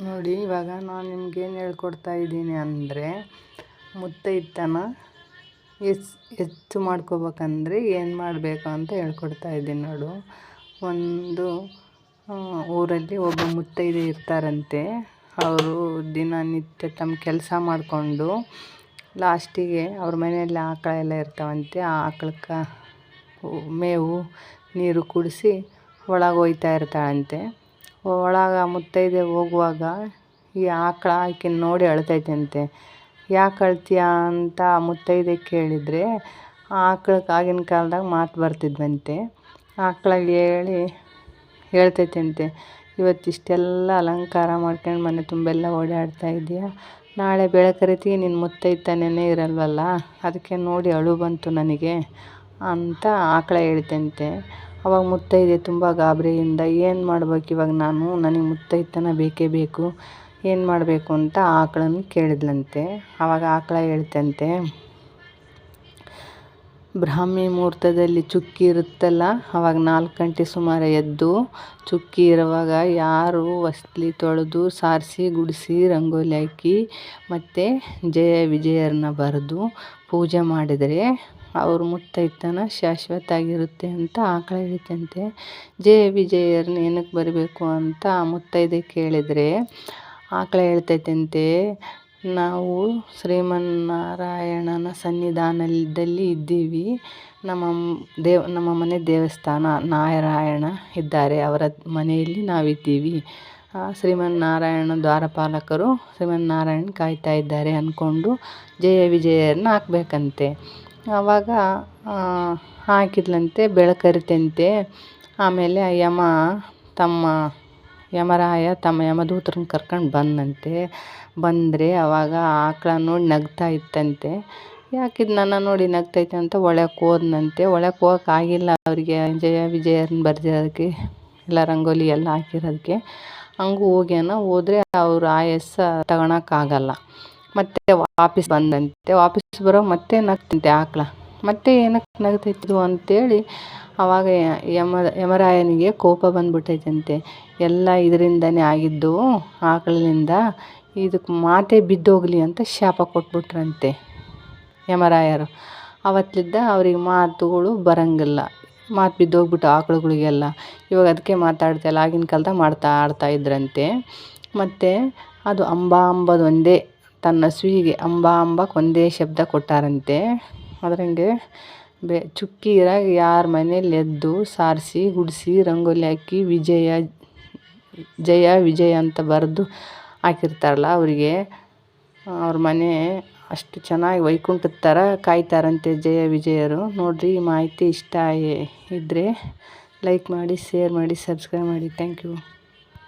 ನೋಡಿ, ಇವಾಗ ನಾನು ನಿಮ್ಗೇನು ಹೇಳ್ಕೊಡ್ತಾ ಇದ್ದೀನಿ ಅಂದರೆ ಮುತ್ತೈತನ ಎಸ್, ಹೆಚ್ಚು ಮಾಡ್ಕೋಬೇಕಂದ್ರೆ ಏನು ಮಾಡಬೇಕು ಅಂತ ಹೇಳ್ಕೊಡ್ತಾ ಇದ್ದೀನಿ ನೋಡು. ಒಂದು ಊರಲ್ಲಿ ಒಬ್ಬ ಮುತ್ತೈದೆ ಇರ್ತಾರಂತೆ. ಅವರು ದಿನನಿತ್ಯ ತಮ್ಮ ಕೆಲಸ ಮಾಡಿಕೊಂಡು ಲಾಸ್ಟಿಗೆ ಅವ್ರ ಮನೆಯಲ್ಲಿ ಆಕಳ ಎಲ್ಲ ಇರ್ತಾವಂತೆ, ಆ ಆಕಳಕ್ಕೆ ಮೇವು, ನೀರು ಕುಡಿಸಿ ಒಳಗೆ ಹೋಗ್ತಾ ಇರ್ತಾಳಂತೆ. ಒಳಗೆ ಮುತ್ತೈದೆ ಹೋಗುವಾಗ ಈ ಆಕಳ ಆಕೆನ ನೋಡಿ ಅಳ್ತೈತಂತೆ. ಯಾಕೆ ಅಳ್ತೀಯ ಅಂತ ಮುತ್ತೈದೆ ಕೇಳಿದರೆ ಆಕಳಕ್ಕೆ ಆಗಿನ ಕಾಲ್ದಾಗ ಮಾತು ಬರ್ತಿದ್ವಂತೆ. ಆಕಳಿಗೆ ಹೇಳಿ ಹೇಳ್ತೈತಂತೆ, ಇವತ್ತು ಇಷ್ಟೆಲ್ಲ ಅಲಂಕಾರ ಮಾಡ್ಕೊಂಡು ಮನೆ ತುಂಬೆಲ್ಲ ಓಡಾಡ್ತಾ ಇದೆಯಾ ನಾಳೆ ಬೆಳಕರಿತಿ ನಿನ್ನ ಮುತ್ತೈತನೇ ಇರಲ್ವಲ್ಲ? ಅದಕ್ಕೆ ನೋಡಿ ಅಳು ಬಂತು ನನಗೆ ಅಂತ ಆಕಳ ಹೇಳ್ತಂತೆ. ಅವಾಗ ಮುತ್ತೈದೆ ತುಂಬ ಗಾಬರಿಯಿಂದ ಏನು ಮಾಡ್ಬೇಕು ಇವಾಗ ನಾನು? ನನಗೆ ಮುತ್ತೈದೆತನ ಬೇಕೇ ಬೇಕು. ಏನು ಮಾಡಬೇಕು ಅಂತ ಆಕಳನ್ನು ಕೇಳಿದ್ಲಂತೆ. ಆವಾಗ ಆಕಳ ಹೇಳ್ತಂತೆ, ಬ್ರಾಹ್ಮಿ ಮುಹೂರ್ತದಲ್ಲಿ ಚುಕ್ಕಿ ಇರುತ್ತಲ್ಲ, ಅವಾಗ ನಾಲ್ಕು ಗಂಟೆ ಸುಮಾರು ಎದ್ದು ಚುಕ್ಕಿ ಇರುವಾಗ ಯಾರು ಹೊಸ್ಲಿ ತೊಳೆದು ಸಾರಿಸಿ, ಗುಡಿಸಿ, ರಂಗೋಲಿ ಹಾಕಿ ಮತ್ತು ಜಯ ವಿಜಯರನ್ನ ಬರೆದು ಪೂಜೆ ಮಾಡಿದರೆ ಅವ್ರ ಮುತ್ತೈತನ ಶಾಶ್ವತ ಆಗಿರುತ್ತೆ ಅಂತ ಆಕಳ ಹೇಳ್ತಂತೆ. ಜಯ ವಿಜಯರನ್ನ ಏನಕ್ಕೆ ಬರಬೇಕು ಅಂತ ಮುತ್ತೈದೆ ಕೇಳಿದರೆ ಆಕಳ ಹೇಳ್ತೈತಂತೆ, ನಾವು ಶ್ರೀಮನ್ನಾರಾಯಣನ ಸನ್ನಿಧಾನದಲ್ಲಿ ಇದ್ದೀವಿ. ನಮ್ಮ ದೇವ, ನಮ್ಮ ಮನೆ ದೇವಸ್ಥಾನ ನಾರಾಯಣ ಇದ್ದಾರೆ, ಅವರ ಮನೆಯಲ್ಲಿ ನಾವಿದ್ದೀವಿ. ಶ್ರೀಮನ್ನಾರಾಯಣ ದ್ವಾರಪಾಲಕರು ಶ್ರೀಮನ್ನಾರಾಯಣ ಕಾಯ್ತಾ ಇದ್ದಾರೆ ಅಂದ್ಕೊಂಡು ಜಯ ವಿಜಯರನ್ನ ಹಾಕ್ಬೇಕಂತೆ. ಆವಾಗ ಹಾಕಿದ್ಲಂತೆ, ಬೆಳಕರಿತಂತೆ. ಆಮೇಲೆ ಯಮ, ತಮ್ಮ ಯಮರಾಯ, ತಮ್ಮ ಯಮದೂತರನ್ನ ಕರ್ಕೊಂಡು ಬಂದಂತೆ ಬಂದರೆ ಅವಾಗ ಆಕಳ ನೋಡಿ ನಗ್ತಾ ಇತ್ತಂತೆ. ಯಾಕಿದು ನನ್ನ ನೋಡಿ ನಗ್ತೈತೆ ಅಂತ ಒಳಕ್ಕೆ ಹೋದ್ನಂತೆ. ಒಳಕ್ಕೆ ಆಗಿಲ್ಲ ಅವರಿಗೆ. ಜಯ ವಿಜಯರನ್ನ ಬರ್ದಿರೋದಕ್ಕೆ, ಎಲ್ಲ ರಂಗೋಲಿ ಎಲ್ಲ ಹಾಕಿರೋದಕ್ಕೆ. ಹಂಗೂ ಹೋಗ್ಯಾನ. ಹೋದರೆ ಅವ್ರ ಆಯಾಸ ತಗೊಳಕ್ಕಾಗಲ್ಲ ಮತ್ತೆ ವಾಪಸ್ ಬಂದಂತೆ, ವಾಪಸ್ ಬರೋ ಮತ್ತೆ ನಗ್ತಂತೆ ಆಕಳ. ಮತ್ತೆ ಏನಕ್ಕೆ ನಗ್ತೈತಿದು ಅಂತೇಳಿ ಅವಾಗ ಯಮ, ಯಮರಾಯನಿಗೆ ಕೋಪ ಬಂದ್ಬಿಟ್ಟೈತಂತೆ. ಎಲ್ಲ ಇದರಿಂದನೇ ಆಗಿದ್ದು, ಆಕಳಿನಿಂದ ಇದಕ್ಕೆ ಮಾತೆ ಬಿದ್ದೋಗಲಿ ಅಂತ ಶಾಪ ಕೊಟ್ಬಿಟ್ರಂತೆ ಯಮರಾಯರು. ಅವತ್ತಿದ್ದ ಅವ್ರಿಗೆ ಮಾತುಗಳು ಬರಂಗಿಲ್ಲ. ಮಾತು ಬಿದ್ದೋಗ್ಬಿಟ್ಟು ಆಕಳುಗಳಿಗೆಲ್ಲ. ಇವಾಗ ಅದಕ್ಕೆ ಮಾತಾಡ್ತಾಯಿಲ್ಲ ಆಗಿನ ಕಾಲದಾಗ ಮಾಡ್ತಾ ಆಡ್ತಾ ಇದ್ರಂತೆ. ಮತ್ತು ಅದು ಅಂಬಾ ಅಂಬದೊಂದೇ ತನ್ನ ಸ್ವೀಗೆ ಅಂಬಾ ಅಂಬಕ್ಕೆ ಒಂದೇ ಶಬ್ದ ಕೊಟ್ಟಾರಂತೆ. ಅದರಂಗೆ ಬೆ, ಚುಕ್ಕಿ ಇರಾಗ ಯಾರ ಮನೇಲಿ ಎದ್ದು ಸಾರಿಸಿ ಗುಡಿಸಿ ರಂಗೋಲಿ ಹಾಕಿ ವಿಜಯ, ಜಯ ವಿಜಯ ಅಂತ ಬರೆದು ಹಾಕಿರ್ತಾರಲ್ಲ ಅವರಿಗೆ. ಅವ್ರ ಮನೆ ಅಷ್ಟು ಚೆನ್ನಾಗಿ ವೈಕುಂಠದ ಥರ ಕಾಯ್ತಾರಂತೆ ಜಯ ವಿಜಯರು. ನೋಡಿರಿ ಮಾಹಿತಿ ಇಷ್ಟ ಇದ್ದರೆ ಲೈಕ್ ಮಾಡಿ, ಶೇರ್ ಮಾಡಿ, ಸಬ್ಸ್ಕ್ರೈಬ್ ಮಾಡಿ. Thank you.